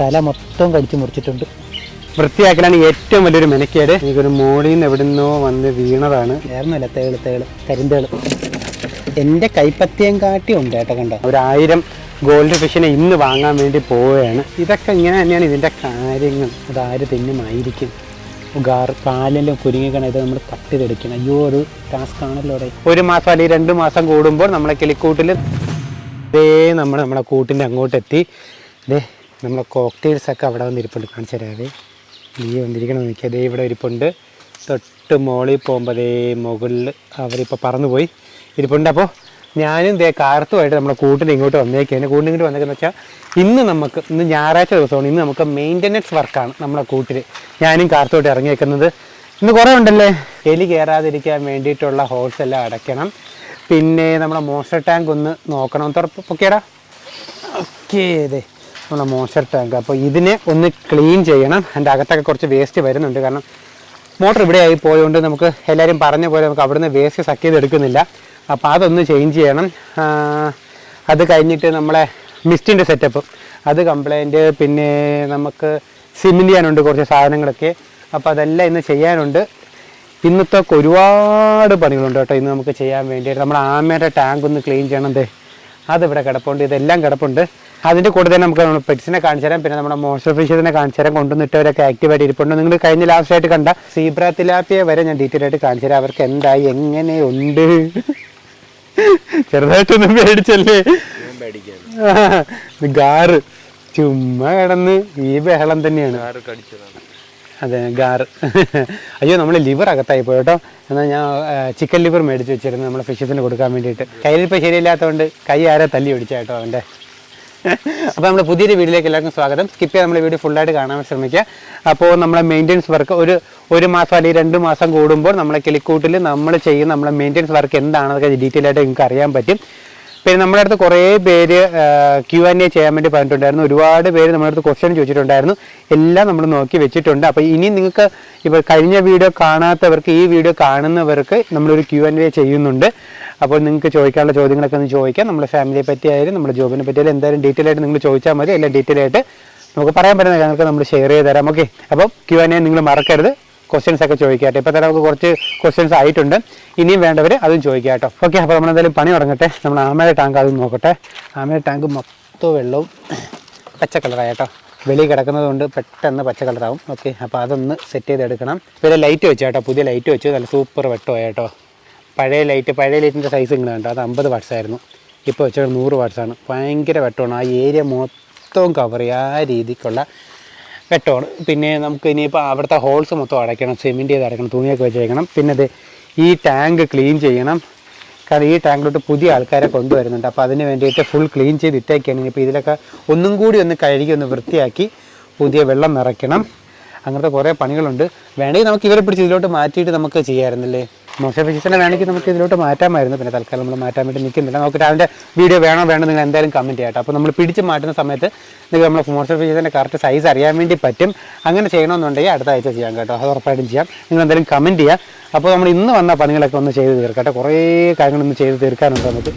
തല മൊത്തം കടിച്ചു മുറിച്ചിട്ടുണ്ട്. വൃത്തിയാക്കലാണ് ഏറ്റവും വലിയൊരു മെനക്കേട്. എനിക്കൊരു മോളിൽ നിന്ന് എവിടെ നിന്നോ വന്ന് വീണതാണ്. വേറൊന്നുമില്ല തേൾ തേൾ കരിന്തേൾ. എന്റെ കൈപ്പത്തിയം കാട്ടി ഉണ്ട് ഏട്ടാ കണ്ട? ഒരു ആയിരം ഗോൾഡ് ഫിഷിനെ ഇന്ന് വാങ്ങാൻ വേണ്ടി പോവുകയാണ്. ഇതൊക്കെ ഇങ്ങനെ തന്നെയാണ് ഇതിന്റെ കാര്യങ്ങൾ. അതാര് തിന്നുമായിരിക്കും? ഗാർ കാലെല്ലാം കുരുങ്ങിക്കണം ഇത് നമ്മൾ കട്ട് ചെയ്തെടുക്കണം. അയ്യോ ഒരു ടാസ്ക് ആണല്ലോ അവിടെ. ഒരു മാസം അല്ലെങ്കിൽ രണ്ട് മാസം കൂടുമ്പോൾ നമ്മളെ കിളിക്കൂട്ടിൽ ദേ നമ്മൾ നമ്മളെ കൂട്ടിന്റെ അങ്ങോട്ടെത്തി. ദേ നമ്മളെ കോക്ടെയിൽസ് ഒക്കെ അവിടെ വന്നിരിപ്പുണ്ട്. കാണിച്ചു തരാവേ നീ വന്നിരിക്കണം നോക്കിയാൽ അതേ ഇവിടെ ഇരിപ്പുണ്ട്. തൊട്ട് മോളിൽ പോകുമ്പോൾ അതേ മുകളിൽ അവരിപ്പോൾ പറന്നുപോയി ഇരിപ്പുണ്ട്. അപ്പോൾ ഞാനും ദേ കാർത്തുമായിട്ട് നമ്മുടെ കൂട്ടിൽ ഇങ്ങോട്ട് വന്നേക്കാണ് കൂട്ടിൽ ഇങ്ങോട്ട് വന്നേക്കെന്ന് വെച്ചാൽ ഇന്ന് നമുക്ക് ഇന്ന് ഞായറാഴ്ച ദിവസമാണ്. ഇന്ന് നമുക്ക് മെയിന്റനൻസ് വർക്കാണ് നമ്മുടെ കൂട്ടിൽ. ഞാനും കാർത്തുമായിട്ട് ഇറങ്ങിയേക്കുന്നത്. ഇന്ന് കുറേ ഉണ്ടല്ലേ? എലി കയറാതിരിക്കാൻ വേണ്ടിയിട്ടുള്ള ഹോൾസ് എല്ലാം അടയ്ക്കണം. പിന്നെ നമ്മുടെ മോസ്റ്റർ ടാങ്ക് ഒന്ന് നോക്കണം. തുറപ്പ് പൊക്കേടാ ഓക്കേ അതെ നമ്മുടെ മോശർ ടാങ്ക് അപ്പോൾ ഇതിനെ ഒന്ന് ക്ലീൻ ചെയ്യണം. അതിന്റെ അകത്തൊക്കെ കുറച്ച് വേസ്റ്റ് വരുന്നുണ്ട്. കാരണം മോട്ടർ ഇവിടെ ആയി പോയതുകൊണ്ട് നമുക്ക് എല്ലാവരും പറഞ്ഞ പോലെ നമുക്ക് അവിടുന്ന് വേസ്റ്റ് സക്ക് ചെയ്തെടുക്കുന്നില്ല അപ്പോൾ അതൊന്ന് ചേഞ്ച് ചെയ്യണം. അത് കഴിഞ്ഞിട്ട് നമ്മളെ മിസ്റ്റിന്റെ സെറ്റപ്പ് അത് കംപ്ലൈന്റ് പിന്നെ നമുക്ക് സിമിന്റ് ചെയ്യാനുണ്ട് കുറച്ച് സാധനങ്ങളൊക്കെ. അപ്പോൾ അതെല്ലാം ഇന്ന് ചെയ്യാനുണ്ട്. ഇന്നത്തൊക്കെ ഒരുപാട് പണികളുണ്ട് കേട്ടോ ഇന്ന് നമുക്ക് ചെയ്യാൻ വേണ്ടിയിട്ട്. നമ്മുടെ ആമയുടെ ടാങ്ക് ഒന്ന് ക്ലീൻ ചെയ്യണം അതെ അതിവിടെ കിടപ്പുണ്ട്. ഇതെല്ലാം കിടപ്പുണ്ട്. അതിന്റെ കൂടെ തന്നെ നമുക്ക് നമ്മുടെ പെറ്റ്സിനെ കാണിച്ചു തരാം. പിന്നെ നമ്മുടെ മോസ്റ്റർ ഫിഷസിനെ കാണിച്ചു തരാം. കൊണ്ടുവന്നിട്ടവരൊക്കെ ആക്റ്റീവായിട്ട് ഇരിപ്പുണ്ട്. നിങ്ങൾ കഴിഞ്ഞ ലാസ്റ്റ് ആയിട്ട് കണ്ട സീബ്ര തിലാപ്പിയെ വരെ ഞാൻ ഡീറ്റെയിൽ ആയിട്ട് കാണിച്ചു തരാം. അവർക്ക് എന്തായി എങ്ങനെയുണ്ട്? ചെറുതായിട്ടൊന്നും പേടിച്ചല്ലേ? ഗാറ്. ചുമ്മാ കിടന്ന് ഈ ബഹളം തന്നെയാണ്. അതെ ഗാറ്. അയ്യോ നമ്മൾ ലിവർ അകത്തായി പോയി കേട്ടോ. എന്നാൽ ഞാൻ ചിക്കൻ ലിവർ മേടിച്ച് വെച്ചിരുന്നു. നമ്മളെ ഫിഷസിന് കൊടുക്കാൻ വേണ്ടിയിട്ട്. കയ്യിലിപ്പോൾ ശരിയില്ലാത്തതുകൊണ്ട് കൈ ആരെ തല്ലി ഒടിച്ചാട്ടോ അവന്റെ? അപ്പോൾ നമ്മുടെ പുതിയൊരു വീഡിയോയിലേക്ക് എല്ലാവർക്കും സ്വാഗതം. സ്കിപ്പ് ചെയ്യാൻ നമ്മുടെ വീഡിയോ ഫുള്ളായിട്ട് കാണാൻ ശ്രമിക്കുക. അപ്പോൾ നമ്മളെ മെയിന്റെനൻസ് വർക്ക് ഒരു ഒരു മാസം അല്ലെങ്കിൽ രണ്ട് മാസം കൂടുമ്പോൾ നമ്മളെ കിളിക്കൂട്ടിൽ നമ്മൾ ചെയ്യുന്ന നമ്മളെ മെയിന്റെനൻസ് വർക്ക് എന്താണെന്നൊക്കെ ഡീറ്റെയിൽ ആയിട്ട് നിങ്ങൾക്ക് അറിയാൻ പറ്റും. പിന്നെ നമ്മുടെ അടുത്ത് കുറേ പേര് ക്യു ആൻ എ ചെയ്യാൻ വേണ്ടി പറഞ്ഞിട്ടുണ്ടായിരുന്നു. ഒരുപാട് പേര് നമ്മുടെ അടുത്ത് ക്വസ്റ്റ്യൻ ചോദിച്ചിട്ടുണ്ടായിരുന്നു. എല്ലാം നമ്മൾ നോക്കി വെച്ചിട്ടുണ്ട്. അപ്പോൾ ഇനി നിങ്ങൾക്ക് ഇപ്പോൾ കഴിഞ്ഞ വീഡിയോ കാണാത്തവർക്ക് ഈ വീഡിയോ കാണുന്നവർക്ക് നമ്മളൊരു ക്യു ആൻ എ ചെയ്യുന്നുണ്ട്. അപ്പോൾ നിങ്ങൾക്ക് ചോദിക്കാനുള്ള ചോദ്യങ്ങളൊക്കെ ഒന്ന് ചോദിക്കാം. നമ്മുടെ ഫാമിലിയെ പറ്റിയായാലും നമ്മുടെ ജോബിനെ പറ്റിയാലും എന്തായാലും ഡീറ്റെയിൽ ആയിട്ട് നിങ്ങൾ ചോദിച്ചാൽ മതി. എല്ലാം ഡീറ്റെയിൽ ആയിട്ട് നമുക്ക് പറയാൻ പറ്റുന്ന കാര്യങ്ങൾക്ക് നമ്മൾ ഷെയർ ചെയ്ത് തരാം. ഓക്കെ അപ്പോൾ ക്യു ആൻ നിങ്ങൾ മറക്കരുത്. ക്വസ്റ്റ്യൻസ് ഒക്കെ ചോദിക്കാട്ടെ. ഇപ്പോൾ തന്നെ നമുക്ക് കുറച്ച് ക്വസ്റ്റ്യൻസ് ആയിട്ടുണ്ട്. ഇനിയും വേണ്ടവർ അതും ചോദിക്കാം കേട്ടോ. ഓക്കെ അപ്പോൾ നമ്മൾ എന്തായാലും പണി തുടങ്ങട്ടെ. നമ്മൾ ആമയുടെ ടാങ്ക് അതും നോക്കട്ടെ. ആമയുടെ ടാങ്ക് മൊത്തം വെള്ളവും പച്ച കളറായിട്ടോ വെളി കിടക്കുന്നത് കൊണ്ട് പെട്ടെന്ന് പച്ച കളറാവും ഓക്കെ അപ്പോൾ അതൊന്ന് സെറ്റ് ചെയ്തെടുക്കണം. പിന്നെ ലൈറ്റ് വെച്ചാട്ടോ പുതിയ ലൈറ്റ് വെച്ചു. നല്ല സൂപ്പർ വെട്ടമായ കേട്ടോ. പഴയ ലൈറ്റ് പഴയ ലൈറ്റിന്റെ സൈസ് ഇങ്ങനെ കണ്ടോ? അത് അമ്പത് വാട്ട്സ് ആയിരുന്നു. ഇപ്പോൾ വെച്ചാൽ നൂറ് വാട്ട്സാണ് ഭയങ്കര വെട്ടമാണ്. ആ ഏരിയ മൊത്തവും കവർ ചെയ്യുക ആ രീതിക്കുള്ള വെട്ടമാണ്. പിന്നെ നമുക്ക് ഇനിയിപ്പോൾ അവിടുത്തെ ഹോൾസ് മൊത്തം അടയ്ക്കണം. സിമെന്റ് ചെയ്ത് അടയ്ക്കണം. തുണിയൊക്കെ വെച്ചേക്കണം. പിന്നെ അത് ഈ ടാങ്ക് ക്ലീൻ ചെയ്യണം. കാരണം ഈ ടാങ്കിലോട്ട് പുതിയ ആൾക്കാരെ കൊണ്ടുവരുന്നുണ്ട്. അപ്പോൾ അതിന് വേണ്ടിയിട്ട് ഫുൾ ക്ലീൻ ചെയ്ത് ഇട്ടേക്കാണ്. ഇനിയിപ്പോൾ ഇതിലൊക്കെ ഒന്നും കൂടി ഒന്ന് കഴുകി ഒന്ന് വൃത്തിയാക്കി പുതിയ വെള്ളം നിറയ്ക്കണം. അങ്ങനത്തെ കുറേ പണികളുണ്ട്. വേണമെങ്കിൽ നമുക്ക് ഇവരെ പിടിച്ച് ഇതിലോട്ട് മാറ്റിയിട്ട് നമുക്ക് ചെയ്യാമായിരുന്നില്ലേ? മോശം ഫിസിക്സിനെ വേണമെങ്കിൽ നമുക്ക് ഇതിലോട്ട് മാറ്റാമായിരുന്നു. പിന്നെ തൽക്കാലം നമ്മൾ മാറ്റാൻ വേണ്ടി നിൽക്കുന്നില്ല. നോക്കിയിട്ട് അതിന്റെ വീഡിയോ വേണോ വേണോ നിങ്ങൾ എന്തായാലും കമന്റ് ചെയ്യട്ടെ. അപ്പോൾ നമ്മൾ പിടിച്ച് മാറ്റുന്ന സമയത്ത് നിങ്ങൾക്ക് നമ്മൾ മോശം ഫിസിക്സിന്റെ കറക്റ്റ് സൈസ് അറിയാൻ വേണ്ടി പറ്റും. അങ്ങനെ ചെയ്യണമെന്നുണ്ടെങ്കിൽ അടുത്ത ആഴ്ച ചെയ്യാം കേട്ടോ. അത് ഉറപ്പായിട്ടും ചെയ്യാം. നിങ്ങൾ എന്തായാലും കമന്റ് ചെയ്യാം അപ്പോൾ നമ്മൾ ഇന്ന് വന്ന പണികളൊക്കെ ഒന്ന് ചെയ്ത് തീർക്കട്ടെ. കുറേ കാര്യങ്ങളൊന്ന് ചെയ്ത് തീർക്കാനുണ്ട് നമുക്ക്.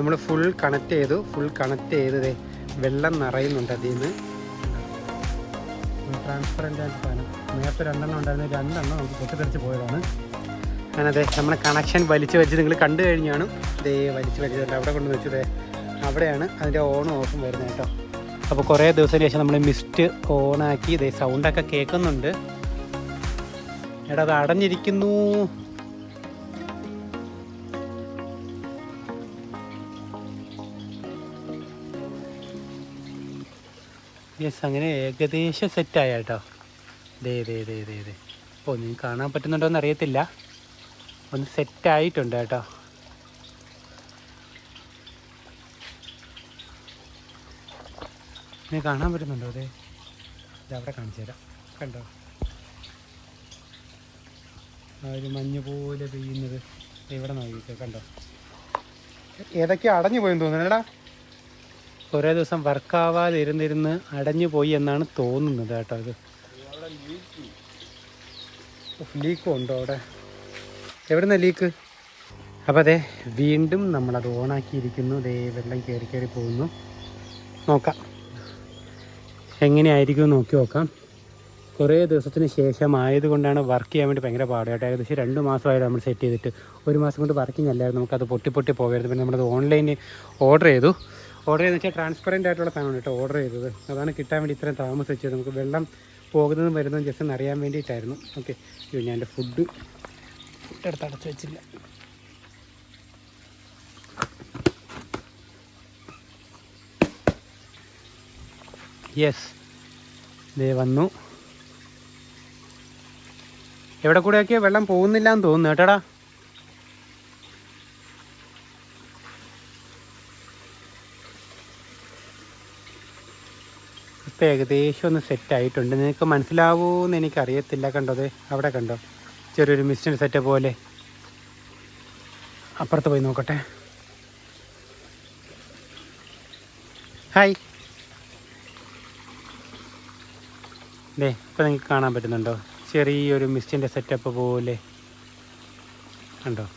നമ്മൾ ഫുൾ കണക്ട് ചെയ്തു ഫുൾ കണക്ട് ചെയ്തതേ വെള്ളം നിറയുന്നുണ്ട് അതിൽ നിന്ന്. ട്രാൻസ്പെറന്റ് ആയിട്ട് നേരത്തെ രണ്ടെണ്ണം ഉണ്ടായിരുന്നു. രണ്ടെണ്ണം നമുക്ക് പൊട്ടിത്തെറിച്ച് പോയതാണ്. അങ്ങനതെ നമ്മളെ കണക്ഷൻ വലിച്ചു വെച്ച് നിങ്ങൾ കണ്ടു കഴിഞ്ഞാണ്. ഇതേ വലിച്ചു വലിച്ചതല്ല അവിടെ കൊണ്ട് വെച്ചതേ അവിടെയാണ്. അതിന്റെ ഓണും ഓഫും വരുന്നത് കേട്ടോ. അപ്പോൾ കുറേ ദിവസത്തിന് ശേഷം നമ്മൾ മിസ്റ്റ് ഓണാക്കി ഇതേ സൗണ്ടൊക്കെ കേൾക്കുന്നുണ്ട്. എടാ അത് അടഞ്ഞിരിക്കുന്നു. യെസ് അങ്ങനെ ഏകദേശം സെറ്റായ കേട്ടോ ദേ ദേ ദേ ദേ ദേ. അപ്പോൾ നിങ്ങൾക്ക് കാണാൻ പറ്റുന്നുണ്ടോ എന്ന് അറിയത്തില്ല ഒന്ന് സെറ്റായിട്ടുണ്ട് കേട്ടോ. ഇനി കാണാൻ പറ്റുന്നുണ്ടോ? അതെ അവിടെ കാണിച്ചു തരാം. കണ്ടോ? ആ ഒരു മഞ്ഞ് പോലെ പെയ്യുന്നത്. ഇവിടെ നോക്കിയിട്ട് കണ്ടോ? ഏതൊക്കെയോ അടഞ്ഞു പോയെന്ന് തോന്നുന്നു. കുറേ ദിവസം വർക്കാവാതെ ഇരുന്നിരുന്ന് അടഞ്ഞു പോയി എന്നാണ് തോന്നുന്നത് കേട്ടോ അത് ലീക്കും ഉണ്ടോ അവിടെ? എവിടുന്ന ലീക്ക്? അപ്പോൾ അതെ വീണ്ടും നമ്മളത് ഓണാക്കിയിരിക്കുന്നു. അതേ വെള്ളം കയറി കയറി പോകുന്നു. നോക്കാം. എങ്ങനെയായിരിക്കും നോക്കി നോക്കാം. കുറേ ദിവസത്തിന് ശേഷം ആയതുകൊണ്ടാണ് വർക്ക് ചെയ്യാൻ വേണ്ടി ഭയങ്കര പാട് ഏകദേശം രണ്ട് മാസമായിട്ട് നമ്മൾ സെറ്റ് ചെയ്തിട്ട്. ഒരു മാസം കൊണ്ട് വർക്കിങ് അല്ലായിരുന്നു. നമുക്കത് പൊട്ടി പൊട്ടി പോകരുത്. പിന്നെ നമ്മളത് ഓൺലൈനിൽ ഓർഡർ ചെയ്തു. ഓർഡർ ചെയ്തെന്ന് വെച്ചാൽ ട്രാൻസ്പെറന്റ് ആയിട്ടുള്ള സാധനമാണ് കേട്ടോ ഓർഡർ ചെയ്തത്. അതാണ് കിട്ടാൻ വേണ്ടി ഇത്രയും താമസിച്ചത്. നമുക്ക് വെള്ളം പോകുന്നതും വരുന്നതും ജസ്റ്റ് ഒന്ന് അറിയാൻ വേണ്ടിയിട്ടായിരുന്നു. ഓക്കെ അയ്യോ ഞാൻ എന്റെ ഫുഡ് ഫുഡ് എടുത്ത് അടച്ചു വെച്ചില്ല. യെസ് ദേ വന്നു. എവിടെ കൂടെയൊക്കെ വെള്ളം പോകുന്നില്ല എന്ന് തോന്നുന്നു കേട്ടോടാ. ഇപ്പം ഏകദേശം ഒന്ന് സെറ്റ് ആയിട്ടുണ്ട്. നിനക്ക് മനസ്സിലാവുമെന്ന് എനിക്കറിയത്തില്ല. കണ്ടോ അവിടെ കണ്ടോ? ചെറിയൊരു മിസ്റ്റർ സെറ്റ് പോലെ. അപ്പുറത്ത് പോയി നോക്കട്ടെ. ഹായ് ദേ ഇപ്പം നിങ്ങൾക്ക് കാണാൻ പറ്റുന്നുണ്ടോ? ചെറിയൊരു മിസ്റ്റിന്റെ സെറ്റപ്പ് പോലെ. കണ്ടോ?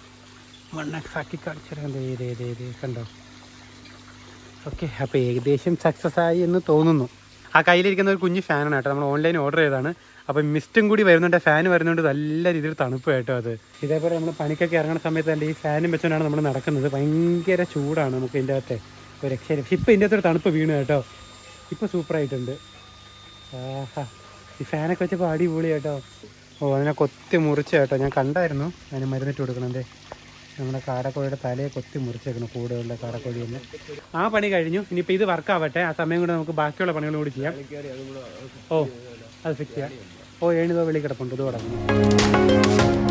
മണ്ണക്സ് ആക്കി കാണിച്ചു ദേ ദേ ദേ ദേ കണ്ടോ? ഓക്കെ അപ്പോൾ ഏകദേശം സക്സസ് ആയി എന്ന് തോന്നുന്നു. ആ കയ്യിലിരിക്കുന്ന ഒരു കുഞ്ഞ് ഫാനാണ് കേട്ടോ. നമ്മൾ ഓൺലൈൻ ഓർഡർ ചെയ്തതാണ്. അപ്പോൾ മിസ്റ്റും കൂടി വരുന്നുണ്ട്. ഫാൻ വരുന്നുണ്ട്. നല്ല രീതിയിൽ തണുപ്പ് കേട്ടോ അത്. ഇതേപോലെ നമ്മൾ പണിക്കൊക്കെ ഇറങ്ങുന്ന സമയത്ത് തന്നെ ഈ ഫാനും വെച്ചുകൊണ്ടാണ് നമ്മൾ നടക്കുന്നത്. ഭയങ്കര ചൂടാണ് നമുക്ക് ഇതിന്റെ അകത്തെ ഒരു രക്ഷയില്ല. ഇപ്പം ഇതിന്റെ അകത്തൊരു തണുപ്പ് വീണ് കേട്ടോ. ഇപ്പോൾ സൂപ്പറായിട്ടുണ്ട് ആഹാ. ഈ ഫാനൊക്കെ വെച്ചപ്പോൾ അടിപൊളി കേട്ടോ. ഓ അതിനെ കൊത്തി മുറിച്ച് കേട്ടോ. ഞാൻ കണ്ടായിരുന്നു. അതിന് മരുന്നിട്ട് കൊടുക്കണേ നമ്മുടെ കാടക്കോഴിയുടെ തലയെ കൊത്തി മുറിച്ചേക്കണം കൂടുകളുടെ കാടക്കോഴി തന്നെ ആ പണി കഴിഞ്ഞു. ഇനിയിപ്പോൾ ഇത് വർക്കാവട്ടെ. ആ സമയം കൊണ്ട് നമുക്ക് ബാക്കിയുള്ള പണികളും കൂടി ചെയ്യാം. ഓ അത് ഫിക്സ് ചെയ്യാം. ഓ ഏണിതോ വെളി കിടപ്പുണ്ട്. ഇത് തുടങ്ങും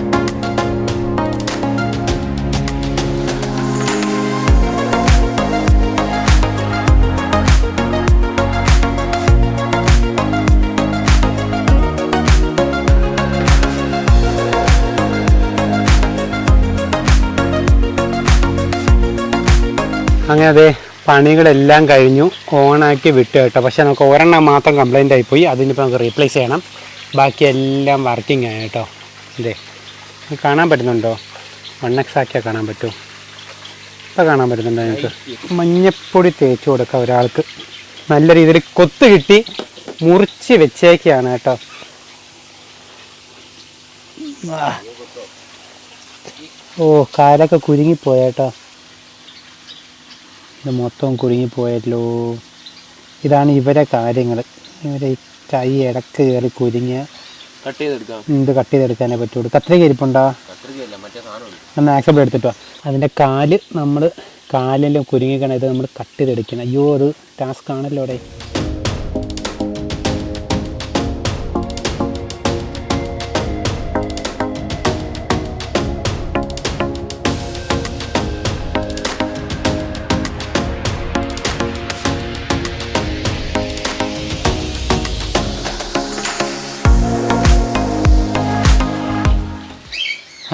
അങ്ങനെ അതെ പണികളെല്ലാം കഴിഞ്ഞു. ഓണാക്കി വിട്ട് കേട്ടോ. പക്ഷേ നമുക്ക് ഒരെണ്ണം മാത്രം കംപ്ലൈന്റ് ആയിപ്പോയി അതിനിപ്പോൾ നമുക്ക് റീപ്ലേസ് ചെയ്യണം. ബാക്കി എല്ലാം വർക്കിംഗ് ആണ് കേട്ടോ. ഇതേ കാണാൻ പറ്റുന്നുണ്ടോ? വൺ എക്സ് ആക്കിയാൽ കാണാൻ പറ്റുമോ ഇപ്പം കാണാൻ പറ്റുന്നുണ്ടോ നിങ്ങൾക്ക് മഞ്ഞപ്പൊടി തേച്ച് കൊടുക്കാം ഒരാൾക്ക്. നല്ല രീതിയിൽ കൊത്ത് കിട്ടി മുറിച്ച് വെച്ചേക്കാണ് കേട്ടോ. ഓ കാലൊക്കെ കുരുങ്ങിപ്പോയേട്ടോ ഇത് മൊത്തം കുരുങ്ങിപ്പോയല്ലോ ഇതാണ് ഇവരെ കാര്യങ്ങൾ. ഇവരെ ഈ കൈ ഇടയ്ക്ക് കയറി കുരുങ്ങിയ കട്ട് ചെയ്തെടുക്കാം. ഇത് കട്ട് ചെയ്തെടുക്കാനേ പറ്റുള്ളൂ. കത്രിക ഇരിപ്പുണ്ടോ? ഒന്ന് എടുത്തിട്ടോ. അതിന്റെ കാൽ നമ്മൾ കാലിൽ കുരുങ്ങിക്കണത് ഇത് നമ്മൾ കട്ട് ചെയ്തെടുക്കണം. അയ്യോ ഒരു ടാസ്ക് ആണല്ലോ അവിടെ.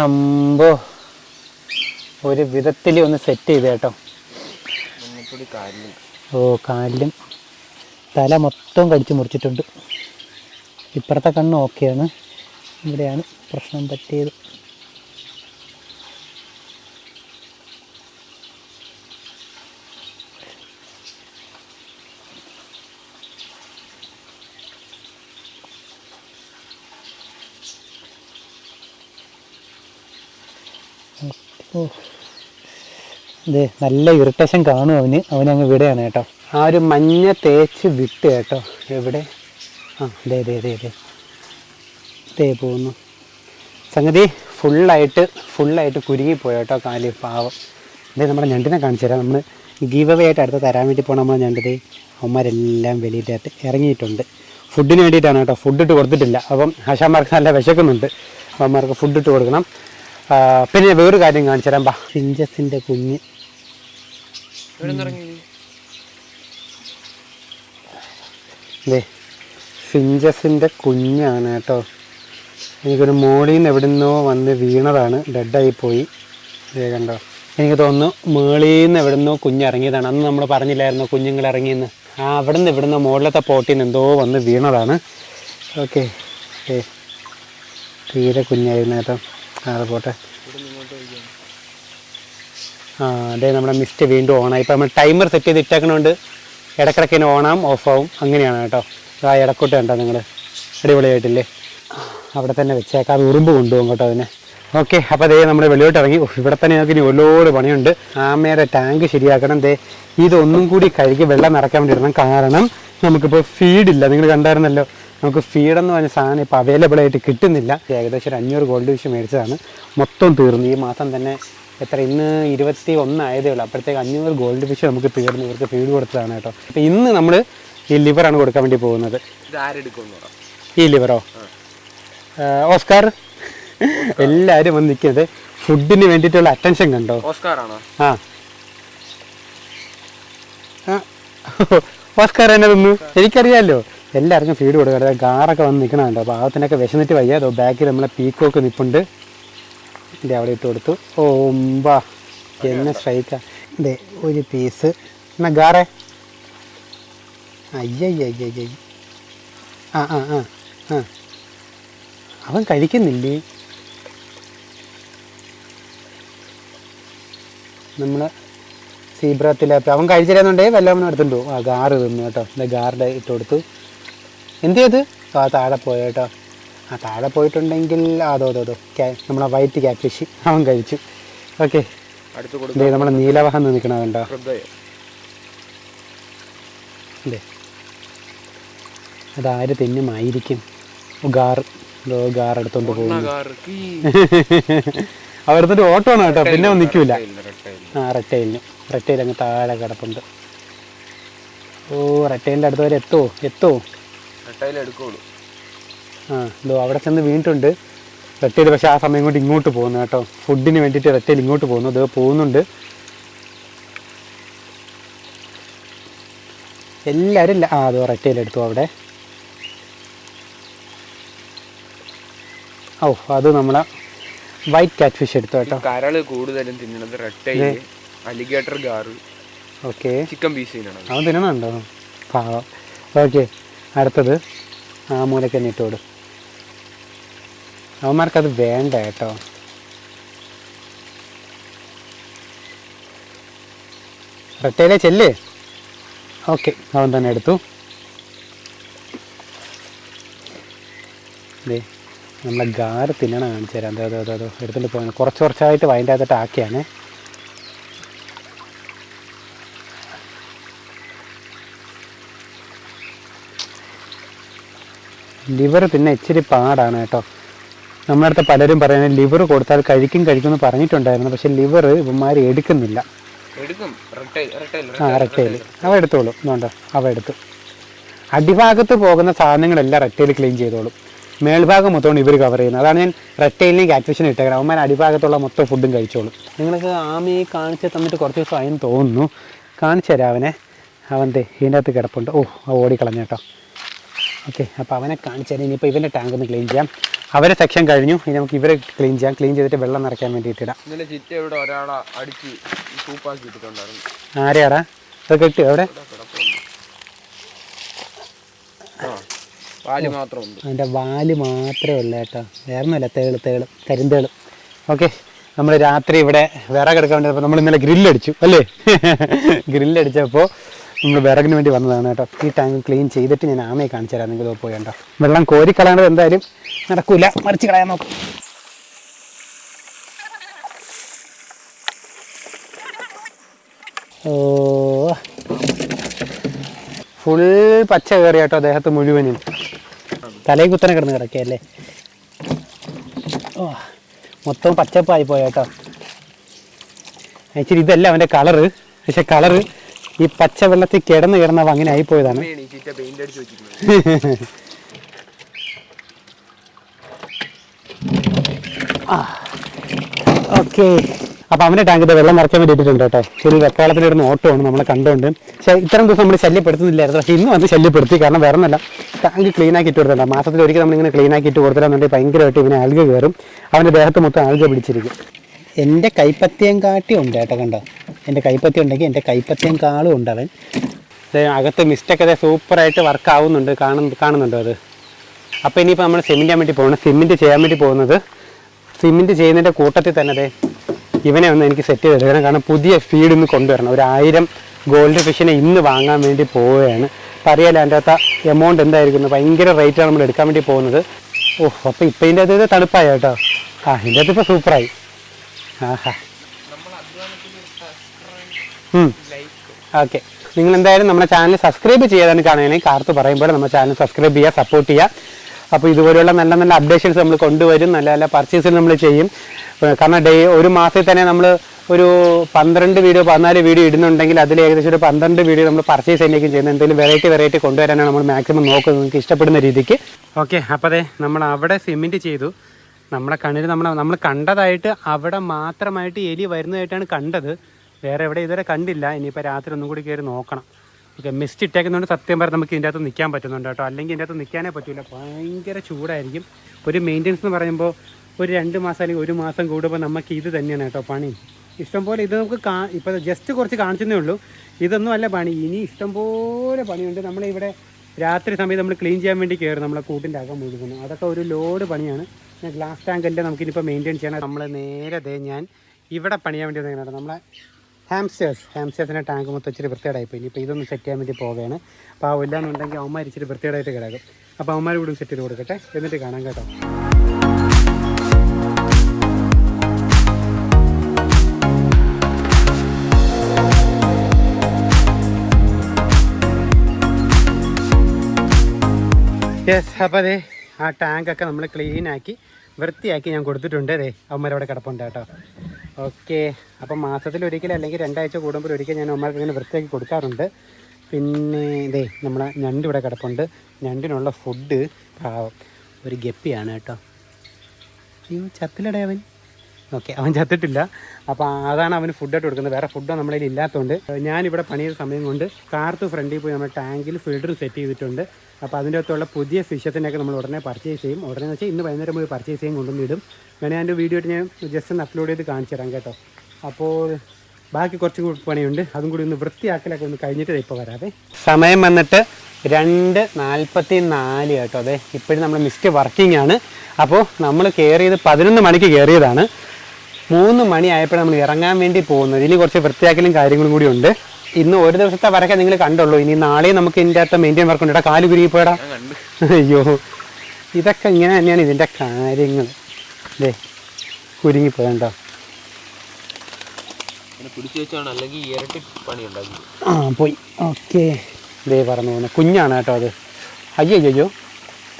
അമ്പോ ഒരു വിധത്തിൽ ഒന്ന് സെറ്റ് ചെയ്ത് കേട്ടോ. ഓ കാലിലും തല മൊത്തം കടിച്ചു മുറിച്ചിട്ടുണ്ട്. ഇപ്പുറത്തെ കണ്ണ് ഓക്കെയാണ് ഇവിടെയാണ് പ്രശ്നം പറ്റിയത്. ഓ. നല്ല ഇറിറ്റേഷൻ കാണും അവന്. അവനങ്ങ് വിടുകയാണ് കേട്ടോ. ആ ഒരു മഞ്ഞ തേച്ച് വിട്ട് കേട്ടോ. എവിടെ? ആ ദേ ദേ ദേ ദേ. ദേ പോകുന്നു സംഗതി ഫുള്ളായിട്ട് ഫുള്ളായിട്ട് കുരുങ്ങിപ്പോയി കേട്ടോ കാൽ പാവം. ദേ നമ്മുടെ ഞണ്ടിനെ കാണിച്ചു തരാം. നമ്മൾ ഗീവ് അവേ ആയിട്ട് അടുത്ത് തരാൻ വേണ്ടി പോകണം നമ്മൾ ഞണ്ടത് അവന്മാരെല്ലാം വെളിയിലായിട്ട് ഇറങ്ങിയിട്ടുണ്ട്. ഫുഡിന് വേണ്ടിയിട്ടാണ് കേട്ടോ. ഫുഡ് ഇട്ട് കൊടുത്തിട്ടില്ല. അപ്പം ആശാമാർക്ക് നല്ല വിശക്കുന്നുണ്ട്. അവന്മാർക്ക് ഫുഡ് ഇട്ട് കൊടുക്കണം. പിന്നെ വേറൊരു കാര്യം കാണിച്ചു തരാം. ബാ ഫിഞ്ചസിന്റെ കുഞ്ഞ്. ദേ ഫിഞ്ചസിന്റെ കുഞ്ഞാണ് കേട്ടോ. എനിക്കൊരു മോളിൽ നിന്ന് എവിടെ നിന്നോ വന്ന് വീണതാണ്. ഡെഡായി പോയി. കണ്ടോ. എനിക്ക് തോന്നുന്നു മേളിൽ നിന്ന് എവിടെ നിന്നോ കുഞ്ഞിറങ്ങിയതാണ്. അന്ന് നമ്മൾ പറഞ്ഞില്ലായിരുന്നു കുഞ്ഞുങ്ങൾ ഇറങ്ങിയെന്ന് ആ അവിടെ നിന്ന് ഇവിടുന്ന് മുകളിലത്തെ പോട്ടിൽ നിന്ന് എന്തോ വന്ന് വീണതാണ്. ഓക്കെ. ഏ തീരെ കുഞ്ഞായിരുന്നു കേട്ടോ. അത് പോട്ടെ. ആ അതെ നമ്മുടെ മിസ്റ്റ് വീണ്ടും ഓണായി ഇപ്പം നമ്മൾ ടൈമർ സെറ്റ് ചെയ്ത് ഇട്ടേക്കണോണ്ട് ഇടക്കിടക്ക് തന്നെ ഓണാവും ഓഫാവും അങ്ങനെയാണ് കേട്ടോ. ആ ഇടക്കൂട്ട് കണ്ടോ നിങ്ങൾ അടിപൊളിയായിട്ടില്ലേ? അവിടെ തന്നെ വെച്ചേക്കാം. അത് ഉറുമ്പ് കൊണ്ടുപോകും കേട്ടോ അതിനെ. ഓക്കെ അപ്പോൾ ദേ നമ്മൾ വെളിയോട്ട് ഇറങ്ങി. ഇവിടെ തന്നെ ഞങ്ങൾക്ക് ഇനി ഒരുപാട് പണിയുണ്ട്. ആമയുടെ ടാങ്ക് ശരിയാക്കണം. ദേ ഇതൊന്നും കൂടി കഴുകി വെള്ളം നിറയ്ക്കാൻ വേണ്ടി ഇടണം കാരണം നമുക്കിപ്പോൾ ഫീഡില്ല നിങ്ങൾ കണ്ടായിരുന്നല്ലോ. നമുക്ക് ഫീഡ് എന്ന് പറഞ്ഞ സാധനം ഇപ്പോൾ അവൈലബിൾ ആയിട്ട് കിട്ടുന്നില്ല. ഏകദേശം ഒരു അഞ്ഞൂറ് ഗോൾഡ് ഫിഷ് മേടിച്ചതാണ്. മൊത്തം തീർന്നു. ഈ മാസം തന്നെ എത്ര? ഇന്ന് ഇരുപത്തി ഒന്നായതേ ഉള്ളൂ. അപ്പോഴത്തേക്ക് അഞ്ഞൂറ് ഗോൾഡ് ഫിഷ് നമുക്ക് തീർന്നു. ഇവർക്ക് ഫീഡ് കൊടുത്തതാണ് കേട്ടോ. അപ്പോൾ ഇന്ന് നമ്മൾ ഈ ലിവറാണ് കൊടുക്കാൻ വേണ്ടി പോകുന്നത്. ഈ ലിവറോ ഓസ്കാർ. എല്ലാവരും വന്ന് നിൽക്കുന്നത് ഫുഡിന് വേണ്ടിയിട്ടുള്ള അറ്റൻഷൻ കണ്ടോ? ഓസ്കാറാണോ? ആ. ഓസ്കാർ എന്നെ തിന്നു? എനിക്കറിയാമല്ലോ എല്ലാവർക്കും ഫീഡ് കൊടുക്കുക. ഗാറൊക്കെ വന്ന് നിൽക്കണുണ്ടോ പാവത്തിനൊക്കെ വിശന്നിട്ട് വയ്യ. അതോ ബാക്കിൽ നമ്മളെ പീക്കോക്ക് നിൽപ്പുണ്ട് എന്റെ അവിടെ ഇട്ട് കൊടുത്തു. ഓമ്പാ എന്നെ സ്ട്രൈക്കാ ഇതേ ഒരു പീസ് എന്നാ ഗാറേ? അയ്യയ്യയ്യയ്യ ആ ആ ആ ആ. അവൻ കഴിക്കുന്നില്ലേ? നമ്മൾ സീബ്ര അവൻ കഴിച്ചിരുന്നുണ്ടേ വല്ലവനും എടുത്തുണ്ട് പോകും ആ ഗാറ് തിന്നു കേട്ടോ. ഗാറിന്റെ ഇട്ട് കൊടുത്തു. എന്ത് ചെയ്ത് ആ താഴെ പോയ കേട്ടോ. ആ താഴെ പോയിട്ടുണ്ടെങ്കിൽ അതോ അതോ അതോ നമ്മളെ വൈറ്റ് ക്യാറ്റ്ഫിഷ് അവൻ കഴിച്ചു. ഓക്കെ. നമ്മളെ നീലവാഹം നിൽക്കണ കണ്ടോ? ഹൃദയം. അല്ലേ അതാര് തിന്നുമായിരിക്കും? ഗാർ ഗാർ എടുത്തോണ്ട് പോകുന്നു ഓട്ടോ ആണ് കേട്ടോ. പിന്നെ ഒന്നും നിൽക്കില്ല ആ റെറ്റയിലിന് റെറ്റയിൽ അങ്ങ് താഴെ കിടപ്പുണ്ട്. ഓ റെറ്റയിലിന്റെ അടുത്ത് വരെ എത്തോ? എത്തുമോ റെട്ടയിൽ എടുക്കുള്ളൂ. ആ ഇതോ അവിടെ ചെന്ന് വീണിട്ടുണ്ട്. റെട്ടയിൽ പക്ഷേ ആ സമയം കൊണ്ട് ഇങ്ങോട്ട് പോകുന്നു കേട്ടോ. ഫുഡിന് വേണ്ടിയിട്ട് റെട്ടയിൽ ഇങ്ങോട്ട് പോകുന്നു. ഇത് പോകുന്നുണ്ട്. എല്ലാവരും ആ അതോ റെറ്റയിൽ എടുത്തു അവിടെ. ഓ അത് നമ്മളെ വൈറ്റ് കാറ്റ് ഫിഷ് എടുത്തു കേട്ടോ. കരൾ കൂടുതലും തിന്നണത് റെട്ടയിൽ alligator gar okay. Chicken piece തിന്നണം അവൻ തിന്നണുണ്ടോ? പാവം. ഓക്കെ. അടുത്തത് ആ മൂലക്ക് തന്നെ ഇട്ടോട്. അവന്മാർക്കത് വേണ്ട കേട്ടോ. റെട്ടയിലെ ചെല്ല്. ഓക്കെ അവൻ തന്നെ എടുത്തു. ദേ നമ്മളെ ഗാർ തിന്നണ കാണിച്ചു തരാം. അതോ അതോ അതോ അതോ എടുത്തിട്ട് പോകണം കുറച്ച് കുറച്ചായിട്ട് വൈന്റെ അകത്തോട്ട് ആക്കിയാണേ. ലിവർ പിന്നെ ഇച്ചിരി പാടാണ് കേട്ടോ. നമ്മുടെ അടുത്ത് പലരും പറയുന്നത് ലിവർ കൊടുത്താൽ കഴിക്കും കഴിക്കും എന്ന് പറഞ്ഞിട്ടുണ്ടായിരുന്നു. പക്ഷെ ലിവർ ഇവന്മാർ എടുക്കുന്നില്ല. എടുക്കും. റെട്ടയിൽ റെട്ടയിൽ ആ റെറ്റയിൽ അവ എടുത്തോളും. എന്നുണ്ടോ അവ എടുത്തു. അടിഭാഗത്ത് പോകുന്ന സാധനങ്ങളെല്ലാം റെട്ടയിൽ ക്ലീൻ ചെയ്തോളും. മേൽഭാഗം മൊത്തമാണ് ഇവർ കവർ ചെയ്യുന്നത് അതാണ് ഞാൻ റെട്ടയിലേക്ക് കാറ്റ്ഫിഷിന് ഇട്ടേക്കണം അവന്മാർ അടിഭാഗത്തുള്ള മൊത്തം ഫുഡും കഴിച്ചോളും. നിങ്ങൾക്ക് ആമയെ കാണിച്ച് തന്നിട്ട് കുറച്ച് ദിവസം ആയെന്ന് തോന്നുന്നു. കാണിച്ചു തരാം അവനെ. അവന്റെ ഇതിന്റെ അകത്ത് കിടപ്പുണ്ട്. ഓ ഓടിക്കളഞ്ഞേട്ടോ ഓടിക്കളഞ്ഞ കേട്ടോ. ഓക്കെ അപ്പോൾ അവനെ കാണിച്ചു തരാം ഇനിയിപ്പോൾ ഇവന്റെ ടാങ്ക് ഒന്ന് ക്ലീൻ ചെയ്യാം. അവരെ സെക്ഷൻ കഴിഞ്ഞു. ഇനി നമുക്ക് ഇവരെ ക്ലീൻ ചെയ്യാം. ക്ലീൻ ചെയ്തിട്ട് വെള്ളം നിറയ്ക്കാൻ വേണ്ടിയിട്ട് ഇടാം. ഇന്നലെ ചിറ്റ ഇവിടെ ഒരാളെ അടിച്ച് സൂപ്പാക്കി ഇട്ടിട്ടുണ്ടായിരുന്നു. ആരെയാടാ? ഇതൊക്കെ കെട്ടി അവിടെ? ഉണ്ട് അതിന്റെ വാൽ മാത്രമേ ഉള്ളൂ കേട്ടോ. വേറെ ഒന്നുമില്ല തേൾ തേൾ കരിന്തേൾ. ഓക്കെ നമ്മൾ രാത്രി ഇവിടെ വിറകെടുക്കാൻ വേണ്ടി അപ്പോൾ നമ്മൾ ഇന്നലെ ഗ്രില്ലടിച്ചു അല്ലേ? ഗ്രില്ലടിച്ചപ്പോൾ നിങ്ങൾ വിറകിന് വേണ്ടി വന്നതാണ് കേട്ടോ. ഈ ടാങ്ക് ക്ലീൻ ചെയ്തിട്ട് ഞാൻ ആമയെ കാണിച്ചു തരാം. നിങ്ങൾ പോയി കേട്ടോ വെള്ളം കോരിക്കളയാണത് എന്തായാലും നടക്കൂല. മറിച്ച് കളയാൻ നോക്കും. ഓ. ഫുൾ പച്ച കയറി കേട്ടോ അദ്ദേഹത്തെ മുഴുവനും. തലയിൽ കുത്തനെ കിടന്ന് കിടക്കല്ലേ ഓ മൊത്തം പച്ചപ്പായി പോയ കേട്ടോ. ഇതല്ല അവന്റെ കളറ് പക്ഷെ കളറ് ഈ പച്ച വെള്ളത്തിൽ കിടന്ന് കിടന്നവ അങ്ങനെ ആയിപ്പോയതാണ്. ഓക്കെ. അപ്പോൾ അവന്റെ ടാങ്കിന്റെ വെള്ളം നിറയ്ക്കാൻ വേണ്ടിയിട്ടുണ്ട് കേട്ടോ. ഒരു ഓട്ടോ ഓട്ടമാണ് നമ്മളെ കണ്ടുകൊണ്ട് പക്ഷേ ഇത്രയും ദിവസം നമ്മൾ ശല്യപ്പെടുത്തുന്നില്ലായിരുന്നു. പക്ഷേ ഇന്ന് വന്ന് ശല്യപ്പെടുത്തി. കാരണം വേറെ ഒന്നല്ല. ടാങ്ക് ക്ലീൻ ആക്കി ഇട്ട് കൊടുത്തിട്ടുണ്ട്. മാസത്തിൽ ഒരിക്കൽ നമ്മളിങ്ങനെ ക്ലീൻ ആക്കി ഇട്ട് കൊടുത്തില്ലെന്നുണ്ടെങ്കിൽ ഭയങ്കരമായിട്ട് ഇവനെ ആൽഗ കയറും. അവന്റെ ദേഹത്ത് മൊത്തം ആൽഗ പിടിച്ചിരിക്കും. എന്റെ കൈപ്പത്തിയം കാട്ടി ഉണ്ട് കേട്ടോ കണ്ടോ? എന്റെ കൈപ്പത്തി ഉണ്ടെങ്കിൽ എന്റെ കൈപ്പത്തിയം കാളും ഉണ്ട് അവൻ. അകത്ത് മിസ്റ്റേക്ക് അതെ സൂപ്പറായിട്ട് വർക്ക് ആവുന്നുണ്ട്. കാണുന്നു കാണുന്നുണ്ടോ അത്? അപ്പോൾ ഇനിയിപ്പോൾ നമ്മൾ സിമെന്റ് ചെയ്യാൻ വേണ്ടി പോകണം സിമെന്റ് ചെയ്യാൻ വേണ്ടി പോകുന്നത് സിമെന്റ് ചെയ്യുന്നതിന്റെ കൂട്ടത്തിൽ തന്നെ അതെ ഇവനെ ഒന്ന് എനിക്ക് സെറ്റ് ചെയ്തെടുക്കണം കാരണം പുതിയ ഫീഡ് ഇന്ന് കൊണ്ടുവരണം. ഒരു ആയിരം ഗോൾഡ് ഫിഷിനെ ഇന്ന് വാങ്ങാൻ വേണ്ടി പോവുകയാണ്. അപ്പോൾ അറിയാലോ അതിന്റെ അകത്ത് എമൗണ്ട് എന്തായിരിക്കുന്നു? ഭയങ്കര റേറ്റാണ് നമ്മൾ എടുക്കാൻ വേണ്ടി പോകുന്നത്. ഓഹ് അപ്പോൾ ഇപ്പം ഇതിന്റെ അത് തണുപ്പായി കേട്ടോ? ആ ഇതിന്റെ അകത്ത് ഇപ്പോൾ സൂപ്പറായി. ഓക്കെ. നിങ്ങൾ എന്തായാലും നമ്മുടെ ചാനൽ സബ്സ്ക്രൈബ് ചെയ്യാതാണ് കാണുകയാണെങ്കിൽ കാർത്ത് പറയുമ്പോൾ നമ്മുടെ ചാനൽ സബ്സ്ക്രൈബ് ചെയ്യുക സപ്പോർട്ട് ചെയ്യുക. അപ്പോൾ ഇതുപോലെയുള്ള നല്ല നല്ല അപ്ഡേഷൻസ് നമ്മൾ കൊണ്ടുവരും നല്ല നല്ല പർച്ചേസ് നമ്മൾ ചെയ്യും. കാരണം ഡേ ഒരു മാസത്തിൽ തന്നെ നമ്മൾ ഒരു പന്ത്രണ്ട് വീഡിയോ പതിനാല് വീഡിയോ ഇടുന്നുണ്ടെങ്കിൽ അതിൽ ഏകദേശം ഒരു പന്ത്രണ്ട് വീഡിയോ നമ്മൾ പർച്ചേസ് ചെയ്യുന്നേക്കും ചെയ്യുന്നത്. എന്തെങ്കിലും വെറൈറ്റി വെറൈറ്റി കൊണ്ടുവരാനാണ് നമ്മൾ മാക്സിമം നോക്കുന്നത്. നിങ്ങൾക്ക് ഇഷ്ടപ്പെടുന്ന രീതിക്ക്. ഓക്കെ. അപ്പോൾ അതെ നമ്മൾ അവിടെ സിമെന്റ് ചെയ്തു. നമ്മളെ കണ്ണിൽ നമ്മൾ നമ്മൾ കണ്ടതായിട്ട് അവിടെ മാത്രമായിട്ട് എലി വരുന്നതായിട്ടാണ് കണ്ടത്. വേറെ എവിടെ ഇതുവരെ കണ്ടില്ല. ഇനിയിപ്പോൾ രാത്രി ഒന്നും കൂടി കയറി നോക്കണം. ഓക്കെ മിസ്റ്റ് ഇട്ടേക്കുന്നതുകൊണ്ട് സത്യം പറഞ്ഞാൽ നമുക്ക് ഇതിന്റെ അകത്ത് നിൽക്കാൻ പറ്റുന്നുണ്ട് കേട്ടോ. അല്ലെങ്കിൽ ഇതിന്റെ അകത്ത് നിൽക്കാനേ പറ്റില്ല ഭയങ്കര ചൂടായിരിക്കും. ഒരു മെയിന്റെനൻസ് എന്ന് പറയുമ്പോൾ ഒരു രണ്ട് മാസം അല്ലെങ്കിൽ ഒരു മാസം കൂടുമ്പോൾ നമുക്ക് ഇത് തന്നെയാണ് കേട്ടോ പണി. ഇഷ്ടംപോലെ ഇത് നമുക്ക് കാ ഇപ്പോൾ ജസ്റ്റ് കുറച്ച് കാണിച്ചതേ ഉള്ളൂ. ഇതൊന്നും അല്ല പണി. ഇനി ഇഷ്ടംപോലെ പണിയുണ്ട്. നമ്മളിവിടെ രാത്രി സമയത്ത് നമ്മൾ ക്ലീൻ ചെയ്യാൻ വേണ്ടി കയറും നമ്മളെ കൂട്ടിന്റെ അകം മുഴുകുന്നു അതൊക്കെ ഒരു ലോഡ് പണിയാണ്. ഞാൻ ഗ്ലാസ് ടാങ്കല്ല നമുക്കിനിപ്പോൾ മെയിന്റെയിൻ ചെയ്യണം. നമ്മൾ നേരെ ദേ ഞാൻ ഇവിടെ പണിയാൻ വേണ്ടി വന്നിട്ട് നമ്മളെ ഹാംസ്റ്റേഴ്സ് ഹാംസ്റ്റേഴ്സിന്റെ ടാങ്ക് മൊത്തം ഇച്ചിരി വൃത്തികേടായിപ്പോയി. ഇനിയിപ്പോൾ ഇതൊന്ന് സെറ്റ് ചെയ്യാൻ വേണ്ടി പോവുകയാണ്. അപ്പോൾ ആ ഇല്ലാന്നുണ്ടെങ്കിൽ അവന്മാർ ഇച്ചിരി വൃത്തികേടായിട്ട് കിടക്കും. അപ്പോൾ അവന്മാർ കൂടി സെറ്റ് ചെയ്ത് കൊടുക്കട്ടെ. എന്നിട്ട് കാണാം കേട്ടോ. യെസ് അപ്പോൾ അതെ ആ ടാങ്കൊക്കെ നമ്മൾ ക്ലീനാക്കി വൃത്തിയാക്കി ഞാൻ കൊടുത്തിട്ടുണ്ട് അതെ അവന്മാരവിടെ കിടപ്പുണ്ട് കേട്ടോ. ഓക്കെ അപ്പം മാസത്തിൽ ഒരിക്കലും അല്ലെങ്കിൽ രണ്ടാഴ്ച കൂടുമ്പോൾ ഒരിക്കൽ ഞാൻ അവന്മാർക്ക് ഇങ്ങനെ വൃത്തിയാക്കി കൊടുക്കാറുണ്ട്. പിന്നെ ഇതേ നമ്മളെ ഞണ്ട് ഇവിടെ കിടപ്പുണ്ട്. ഞണ്ടിനുള്ള ഫുഡ് പാവം ഒരു ഗപ്പിയാണ് കേട്ടോ. ഈ ചത്തിലടേ അവൻ. ഓക്കെ അവൻ ചത്തിട്ടില്ല. അപ്പോൾ അതാണ് അവന് ഫുഡായിട്ട് കൊടുക്കുന്നത്. വേറെ ഫുഡോ നമ്മളതിൽ ഇല്ലാത്തതുകൊണ്ട്. ഞാനിവിടെ പണിയുന്ന സമയം കൊണ്ട് കാർത്ത് ഫ്രണ്ടിൽ പോയി നമ്മുടെ ടാങ്കിൽ ഫിൽറ്റർ സെറ്റ് ചെയ്തിട്ടുണ്ട്. അപ്പോൾ അതിന്റെ അകത്തുള്ള പുതിയ ഫിഷത്തിനൊക്കെ നമ്മൾ ഉടനെ പർച്ചേസ് ചെയ്യും. ഉടനെ എന്ന് വെച്ചാൽ ഇന്ന് വൈകുന്നേരം പോയി പർച്ചേസ് ചെയ്യും കൊണ്ടുവന്ന് ഇടും. ഞാൻ എന്റെ വീഡിയോ ഞാൻ ജസ്റ്റ് ഒന്ന് അപ്ലോഡ് ചെയ്ത് കാണിച്ചു തരാം കേട്ടോ. അപ്പോൾ ബാക്കി കുറച്ചും കൂടി പണിയുണ്ട്. അതും കൂടി ഒന്ന് വൃത്തിയാക്കലൊക്കെ ഒന്ന് കഴിഞ്ഞിട്ട് ഇപ്പോൾ വരാതെ സമയം വന്നിട്ട് രണ്ട് നാൽപ്പത്തി നാല് കേട്ടോ അതെ ഇപ്പോഴും നമ്മൾ മിസ്റ്റ് വർക്കിംഗ് ആണ്. അപ്പോൾ നമ്മൾ കയറിയത് പതിനൊന്ന് മണിക്ക് കയറിയതാണ് മൂന്ന് മണി ആയപ്പോൾ നമ്മൾ ഇറങ്ങാൻ വേണ്ടി പോകുന്നത്. ഇനി കുറച്ച് വൃത്തിയാക്കലും കാര്യങ്ങളും കൂടി ഉണ്ട്. ഇന്ന് ഒരു ദിവസത്തെ വരക്കെ നിങ്ങൾ കണ്ടുള്ളൂ. ഇനി നാളെ നമുക്ക് ഇതിന്റെ അകത്ത് മെയിന്റെയിൻ വർക്ക് ഉണ്ട്. കാൽ കുരുങ്ങി പോയടാ അയ്യോ. ഇതൊക്കെ ഇങ്ങനെ തന്നെയാണ് ഇതിന്റെ കാര്യങ്ങൾ. അല്ലേ കുരുങ്ങി പോയണ്ടോ ആ പോയി. ഓക്കെ. ദേ പറഞ്ഞു പോകുന്നത് കുഞ്ഞാണ് കേട്ടോ അത്. അയ്യോ അയ്യോ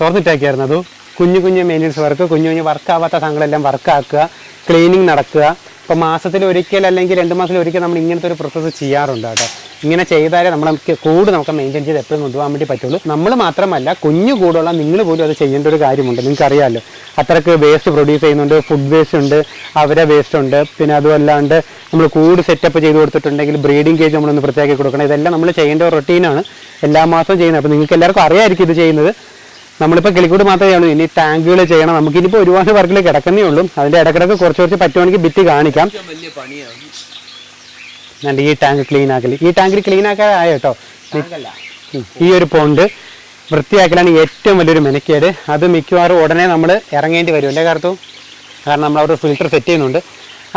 തുറന്നിട്ടാക്കിയായിരുന്നു അത്. കുഞ്ഞു കുഞ്ഞു മെയിന്റെനൻസ് വർക്ക് കുഞ്ഞു കുഞ്ഞു വർക്കാവാത്ത സാധനങ്ങളെല്ലാം വർക്കാക്കുക ക്ലീനിങ് നടക്കുക. ഇപ്പോൾ മാസത്തിൽ ഒരിക്കൽ അല്ലെങ്കിൽ രണ്ട് മാസത്തിൽ ഒരിക്കൽ നമ്മൾ ഇങ്ങനത്തെ ഒരു പ്രോസസ്സ് ചെയ്യാറുണ്ട് കേട്ടോ. ഇങ്ങനെ ചെയ്താലേ നമുക്ക് കൂട് നമുക്ക് മെയിന്റെയിൻ ചെയ്ത് എപ്പോഴും കൊണ്ടുപോകാൻ വേണ്ടി പറ്റുള്ളൂ. നമ്മൾ മാത്രമല്ല കുഞ്ഞു കൂടുള്ള നിങ്ങൾ പോലും അത് ചെയ്യേണ്ട ഒരു കാര്യമുണ്ട്. നിങ്ങൾക്ക് അറിയാമല്ലോ അത്രയ്ക്ക് വേസ്റ്റ് പ്രൊഡ്യൂസ് ചെയ്യുന്നുണ്ട് ഫുഡ് വേസ്റ്റ് ഉണ്ട് അവരെ വേസ്റ്റ് ഉണ്ട്. പിന്നെ അതുമല്ലാണ്ട് നമ്മൾ കൂട് സെറ്റപ്പ് ചെയ്ത് കൊടുത്തിട്ടുണ്ടെങ്കിൽ ബ്രീഡിംഗ് കേജ് നമ്മളൊന്ന് വൃത്തിയാക്കി കൊടുക്കണം. ഇതെല്ലാം നമ്മൾ ചെയ്യേണ്ട റൊട്ടീനാണ് എല്ലാ മാസവും ചെയ്യുന്നത്. അപ്പോൾ നിങ്ങൾക്ക് എല്ലാവർക്കും അറിയാമായിരിക്കും ഇത് ചെയ്യുന്നത്. നമ്മളിപ്പോൾ കിളിക്കൂട് മാത്രമേ ഉള്ളൂ ഇനി ടാങ്കുകൾ ചെയ്യണം. നമുക്ക് ഇനിയിപ്പോൾ ഒരുപാട് വർക്കിൽ കിടക്കുന്നേ ഉള്ളൂ. അതിന്റെ ഇടക്കിടക്ക് കുറച്ച് കുറച്ച് പറ്റുവാണെങ്കിൽ ബിറ്റ് കാണിക്കാം. എന്നിട്ട് ഈ ടാങ്ക് ക്ലീൻ ആക്കൽ ഈ ടാങ്കിൽ ക്ലീൻ ആക്കാൻ ആയോ കേട്ടോ ഈ ഒരു പോണ്ട് വൃത്തിയാക്കലാണ് ഏറ്റവും വലിയൊരു മെനക്കേട്. അത് മിക്കവാറും ഉടനെ നമ്മൾ ഇറങ്ങേണ്ടി വരും. അല്ലേ കാർത്തു? കാരണം നമ്മൾ അവിടെ ഫിൽറ്റർ സെറ്റ് ചെയ്യുന്നുണ്ട്.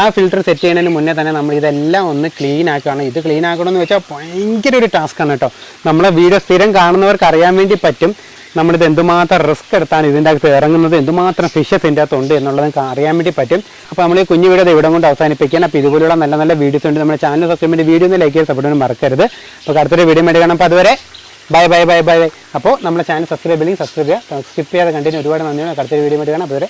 ആ ഫിൽറ്റർ സെറ്റ് ചെയ്യുന്നതിന് മുന്നേ തന്നെ നമ്മൾ ഇതെല്ലാം ഒന്ന് ക്ലീൻ ആക്കുകയാണ്. ഇത് ക്ലീൻ ആക്കണമെന്ന് വെച്ചാൽ ഭയങ്കര ഒരു ടാസ്ക്കാണ് കേട്ടോ നമ്മളെ വീഡിയോ സ്ഥിരം കാണുന്നവർക്ക് അറിയാൻ വേണ്ടി പറ്റും. നമ്മളിത് എന്തുമാത്രം റിസ്ക് എടുത്താണ് ഇതിന്റെ അകത്ത് ഇറങ്ങുന്നത് എന്തുമാത്രം ഫിഷസ് ഇതിന്റെ അകത്തുണ്ട് എന്നുള്ളത് നിങ്ങൾക്ക് അറിയാൻ വേണ്ടി പറ്റും. അപ്പോൾ നമ്മൾ ഈ കുഞ്ഞു വീഡിയോ ഇവിടെ കൊണ്ട് അവസാനിപ്പിക്കാൻ അപ്പോൾ ഇതുപോലുള്ള നല്ല നല്ല വീഡിയോസ് ഉണ്ട് നമ്മുടെ ചാനൽ സബ്സ്ക്രൈബ് ചെയ്ത് വീഡിയോ ഒന്ന് ലൈക്ക് ചെയ്ത് സപ്പോർട്ട് മറക്കരുത്. അപ്പോൾ അടുത്തൊരു വീഡിയോ വേണ്ടി കാണാം. അപ്പോൾ അതുവരെ ബൈ ബൈ ബൈ ബൈ അപ്പോൾ നമ്മുടെ ചാനൽ സബ്സ്ക്രൈബ് ഇല്ലെങ്കിൽ സബ്സ്ക്രൈബ് ചെയ്യുക. സബ്സ്ക്രൈബ് ചെയ്യാതെ കണ്ടിന്യൂ ഒരുപാട് നന്ദിയാണ് അടുത്തൊരു വീഡിയോ വേണ്ടി കാണാം. അപ്പോൾ അതുവരെ